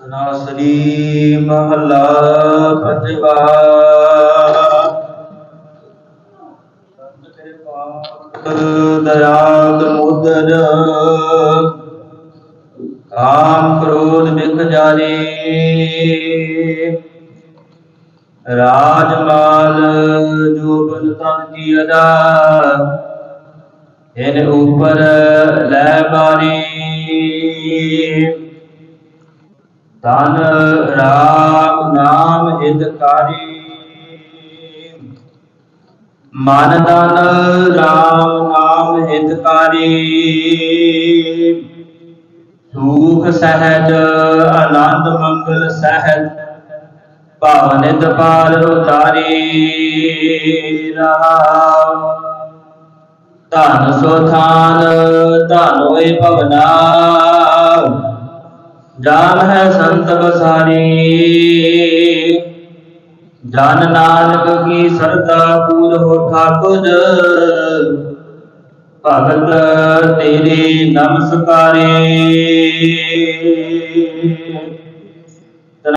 ਨਾਸਰੀ ਮਹਲਾ ਪੰਜਵਾ ਦਇਆਲ ਮੁਦਰ ਕਾਮ ਕ੍ਰੋਧ ਬਿਖ ਜਾਰੇ ਰਾਜ ਮਾਲ ਜੋ ਬਨ ਤਨ ਕੀ ਅਦਾ। ਇਨ ਉਪਰ ਲੈ ਬਾਰੀ ਤਨ ਰਾਮ ਨਾਮ ਹਿਤਕਾਰੀ ਮਨ ਤਨ ਰਾਮ ਨਾਮ ਹਿਤਕਾਰੀ ਸੂਖ ਸਹਿਜ, ਆਨੰਦ ਮੰਗਲ ਸਹਿਜ ਭਾਵਨਿਤ ਪਾਲ ਉਤਾਰੀ ਰਹਾ। ਧਨ ਸੋ ਥਾਨ, ਧਨ ਹੋਏ ਭਵਨਾ ਜਾਨ ਹੈ ਸੰਤ ਬਸਾਰੀ ਜਨ ਨਾਨਕ ਕੀ ਸਰਦਾ ਪੂਰ ਹੋ ਠਾਕੁਰ। ਭਗਤ ਤੇਰੇ ਨਮਸਕਾਰੇ।